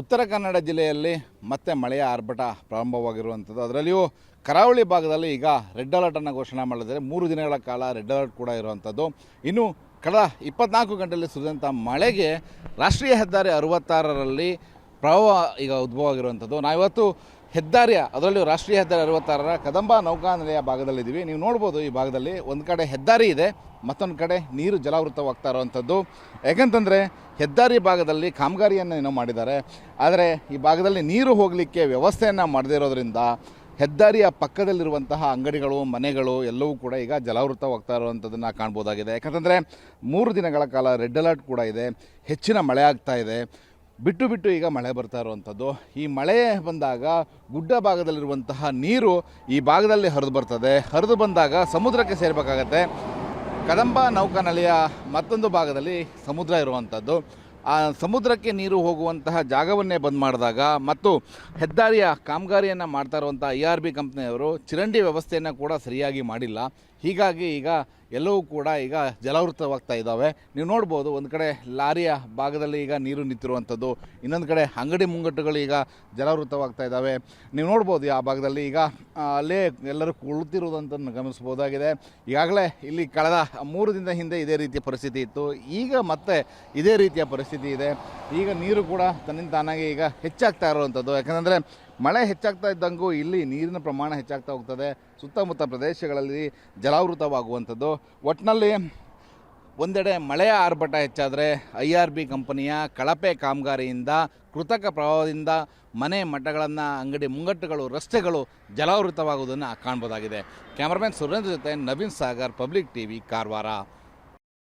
ಉತ್ತರ ಕನ್ನಡ ಜಿಲ್ಲೆಯಲ್ಲಿ ಮತ್ತೆ ಮಳೆಯ ಆರ್ಭಟ ಪ್ರಾರಂಭವಾಗಿರುವಂಥದ್ದು. ಅದರಲ್ಲಿಯೂ ಕರಾವಳಿ ಭಾಗದಲ್ಲಿ ಈಗ ರೆಡ್ ಅಲರ್ಟನ್ನು ಘೋಷಣೆ ಮಾಡಿದರೆ ಮೂರು ದಿನಗಳ ಕಾಲ ರೆಡ್ ಅಲರ್ಟ್ ಕೂಡ ಇರುವಂಥದ್ದು. ಇನ್ನು ಕಳೆದ ಇಪ್ಪತ್ನಾಲ್ಕು ಗಂಟೆಯಲ್ಲಿ ಸುರಿದಂಥ ಮಳೆಗೆ ರಾಷ್ಟ್ರೀಯ ಹೆದ್ದಾರಿ ಅರವತ್ತಾರರಲ್ಲಿ ಪ್ರವಾಹ ಈಗ ಉದ್ಭವ ಆಗಿರುವಂಥದ್ದು ನಾವಿವತ್ತು ಹೆದ್ದಾರಿಯ, ಅದರಲ್ಲೂ ರಾಷ್ಟ್ರೀಯ ಹೆದ್ದಾರಿ ಅರವತ್ತಾರರ ಕದಂಬ ನೌಕಾನೆಲೆಯ ಭಾಗದಲ್ಲಿದ್ದೀವಿ. ನೀವು ನೋಡ್ಬೋದು ಈ ಭಾಗದಲ್ಲಿ ಒಂದು ಕಡೆ ಹೆದ್ದಾರಿ ಇದೆ, ಮತ್ತೊಂದು ಕಡೆ ನೀರು ಜಲಾವೃತವಾಗ್ತಾ ಇರುವಂಥದ್ದು. ಯಾಕಂತಂದರೆ ಹೆದ್ದಾರಿ ಭಾಗದಲ್ಲಿ ಕಾಮಗಾರಿಯನ್ನು ಏನೋ ಮಾಡಿದ್ದಾರೆ. ಆದರೆ ಈ ಭಾಗದಲ್ಲಿ ನೀರು ಹೋಗಲಿಕ್ಕೆ ವ್ಯವಸ್ಥೆಯನ್ನು ಮಾಡದೇ ಇರೋದ್ರಿಂದ ಹೆದ್ದಾರಿಯ ಪಕ್ಕದಲ್ಲಿರುವಂತಹ ಅಂಗಡಿಗಳು, ಮನೆಗಳು ಎಲ್ಲವೂ ಕೂಡ ಈಗ ಜಲಾವೃತವಾಗ್ತಾ ಇರುವಂಥದ್ದನ್ನು ಕಾಣ್ಬೋದಾಗಿದೆ. ಯಾಕಂತಂದರೆ ಮೂರು ದಿನಗಳ ಕಾಲ ರೆಡ್ ಅಲರ್ಟ್ ಕೂಡ ಇದೆ. ಹೆಚ್ಚಿನ ಮಳೆ ಆಗ್ತಾ ಇದೆ. ಬಿಟ್ಟು ಬಿಟ್ಟು ಈಗ ಮಳೆ ಬರ್ತಾ ಇರುವಂಥದ್ದು. ಈ ಮಳೆ ಬಂದಾಗ ಗುಡ್ಡ ಭಾಗದಲ್ಲಿರುವಂತಹ ನೀರು ಈ ಭಾಗದಲ್ಲಿ ಹರಿದು ಬರ್ತದೆ. ಹರಿದು ಬಂದಾಗ ಸಮುದ್ರಕ್ಕೆ ಸೇರಬೇಕಾಗತ್ತೆ. ಕದಂಬ ನೌಕಾನೆಲೆಯ ಮತ್ತೊಂದು ಭಾಗದಲ್ಲಿ ಸಮುದ್ರ ಇರುವಂಥದ್ದು. ಆ ಸಮುದ್ರಕ್ಕೆ ನೀರು ಹೋಗುವಂತಹ ಜಾಗವನ್ನೇ ಬಂದ್ ಮಾಡಿದಾಗ ಮತ್ತು ಹೆದ್ದಾರಿಯ ಕಾಮಗಾರಿಯನ್ನು ಮಾಡ್ತಾ ಇರುವಂಥ ಐ ಆರ್ ಬಿ ಕಂಪ್ನಿಯವರು ಚರಂಡಿ ವ್ಯವಸ್ಥೆಯನ್ನು ಕೂಡ ಸರಿಯಾಗಿ ಮಾಡಿಲ್ಲ. ಹೀಗಾಗಿ ಈಗ ಎಲ್ಲವೂ ಕೂಡ ಈಗ ಜಲಾವೃತವಾಗ್ತಾ ಇದ್ದಾವೆ. ನೀವು ನೋಡ್ಬೋದು ಒಂದು ಕಡೆ ಲಾರಿಯ ಭಾಗದಲ್ಲಿ ಈಗ ನೀರು ನಿಂತಿರುವಂಥದ್ದು, ಇನ್ನೊಂದು ಕಡೆ ಅಂಗಡಿ ಮುಂಗಟ್ಟುಗಳು ಈಗ ಜಲಾವೃತವಾಗ್ತಾ ಇದ್ದಾವೆ. ನೀವು ನೋಡ್ಬೋದು ಆ ಭಾಗದಲ್ಲಿ ಈಗ ಅಲ್ಲೇ ಎಲ್ಲರೂ ಕುಳಿತಿರುವುದಂತ ಗಮನಿಸ್ಬೋದಾಗಿದೆ ಈಗಾಗಲೇ ಇಲ್ಲಿ ಕಳೆದ ಮೂರು ದಿನದ ಹಿಂದೆ ಇದೇ ರೀತಿಯ ಪರಿಸ್ಥಿತಿ ಇತ್ತು. ಈಗ ಮತ್ತೆ ಇದೇ ರೀತಿಯ ಪರಿಸ್ಥಿತಿ ಇದೆ. ಈಗ ನೀರು ಕೂಡ ತನ್ನಿಂದ ತಾನಾಗಿ ಈಗ ಹೆಚ್ಚಾಗ್ತಾ ಇರುವಂಥದ್ದು. ಯಾಕಂದರೆ ಮಳೆ ಹೆಚ್ಚಾಗ್ತಾ ಇದ್ದಂಗೂ ಇಲ್ಲಿ ನೀರಿನ ಪ್ರಮಾಣ ಹೆಚ್ಚಾಗ್ತಾ ಹೋಗ್ತದೆ. ಸುತ್ತಮುತ್ತ ಪ್ರದೇಶಗಳಲ್ಲಿ ಜಲಾವೃತವಾಗುವಂಥದ್ದು. ಒಟ್ಟಿನಲ್ಲಿ ಒಂದೆಡೆ ಮಳೆಯ ಆರ್ಭಟ ಹೆಚ್ಚಾದರೆ ಐ ಆರ್ ಬಿ ಕಂಪನಿಯ ಕಳಪೆ ಕಾಮಗಾರಿಯಿಂದ, ಕೃತಕ ಪ್ರವಾಹದಿಂದ ಮನೆ ಮಠಗಳನ್ನು, ಅಂಗಡಿ ಮುಂಗಟ್ಟುಗಳು, ರಸ್ತೆಗಳು ಜಲಾವೃತವಾಗುವುದನ್ನು ಕಾಣ್ಬೋದಾಗಿದೆ. ಕ್ಯಾಮ್ರಾಮನ್ ಸುರೇಂದ್ರ ಜೊತೆ ನವೀನ್ ಸಾಗರ್, ಪಬ್ಲಿಕ್ ಟಿವಿ, ಕಾರವಾರ.